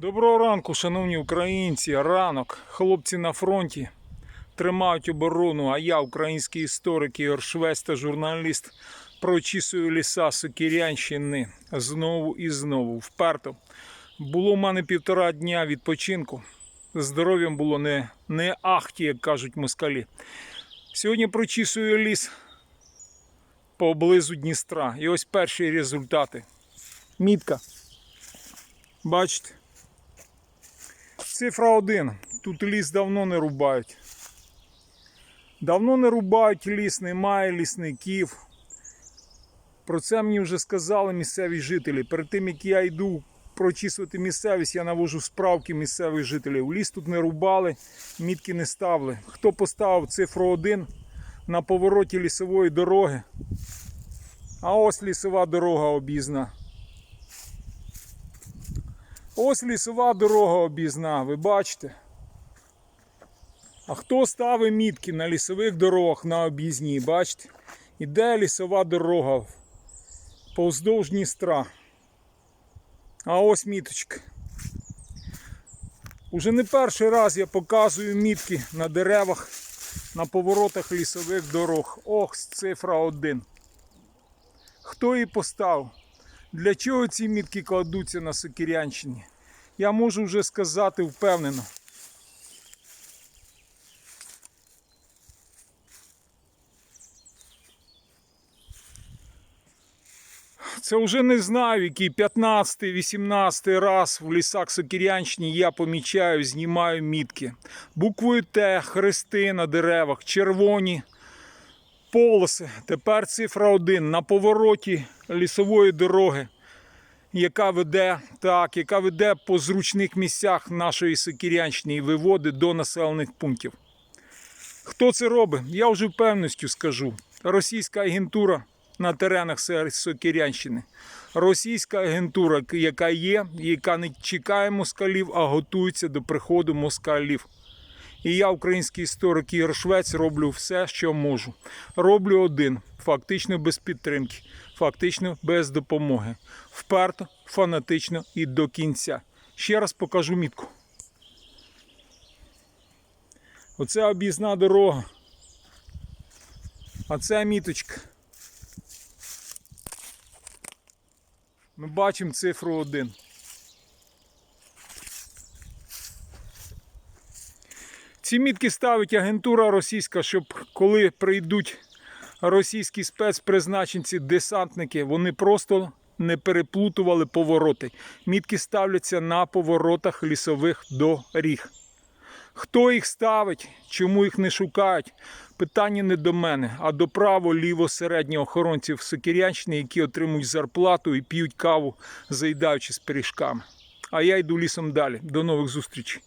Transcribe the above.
Доброго ранку, шановні українці. Ранок. Хлопці на фронті тримають оборону, а я, український історик Ігор Швець та журналіст, прочісую ліса Сокірянщини знову і знову. Вперто. Було в мене півтора дня відпочинку. Здоров'ям було не, не ахті, як кажуть москалі. Сьогодні прочісую ліс поблизу Дністра. І ось перші результати. Мітка. Бачите? Цифра 1. Тут ліс давно не рубають. Давно не рубають ліс, немає лісників. Про це мені вже сказали місцеві жителі. Перед тим як я йду прочісувати місцевість, я навожу справки місцевих жителів. Ліс тут не рубали, мітки не ставили. Хто поставив цифру 1 на повороті лісової дороги? А ось лісова дорога об'їзна. Ось лісова дорога об'їзна, ви бачите. А хто ставить мітки на лісових дорогах на об'їзні, бачите? Іде лісова дорога повздовж Дністра. А ось міточка. Уже не перший раз я показую мітки на деревах, на поворотах лісових дорог. Ох, цифра 1. Хто її поставив? Для чого ці мітки кладуться на Сокирянщині? Я можу вже сказати впевнено. Це вже не знаю, який 15-18 раз в лісах Сокирянщини я помічаю, знімаю мітки. Буквою Т, хрести на деревах, червоні полоси. Тепер цифра 1 на повороті лісової дороги яка веде так, яка веде по зручних місцях нашої Сокірянщини і виводить до населених пунктів. Хто це робить? Я вже впевненістю скажу. Російська агентура на теренах Сокірянщини. Російська агентура, яка є, яка не чекає москалів, а готується до приходу москалів. І я, український історик Ігор Швець, роблю все, що можу. Роблю один, фактично без підтримки, фактично без допомоги. Вперто, фанатично і до кінця. Ще раз покажу мітку. Оце об'їзна дорога. А це міточка. Ми бачимо цифру 1. Ці мітки ставить агентура російська, щоб коли прийдуть російські спецпризначенці, десантники, вони просто не переплутували повороти. Мітки ставляться на поворотах лісових доріг. Хто їх ставить, чому їх не шукають? Питання не до мене, а до право ліво середнього охоронців Сокирянщини, які отримують зарплату і п'ють каву, заїдаючи з пиріжками. А я йду лісом далі. До нових зустрічей.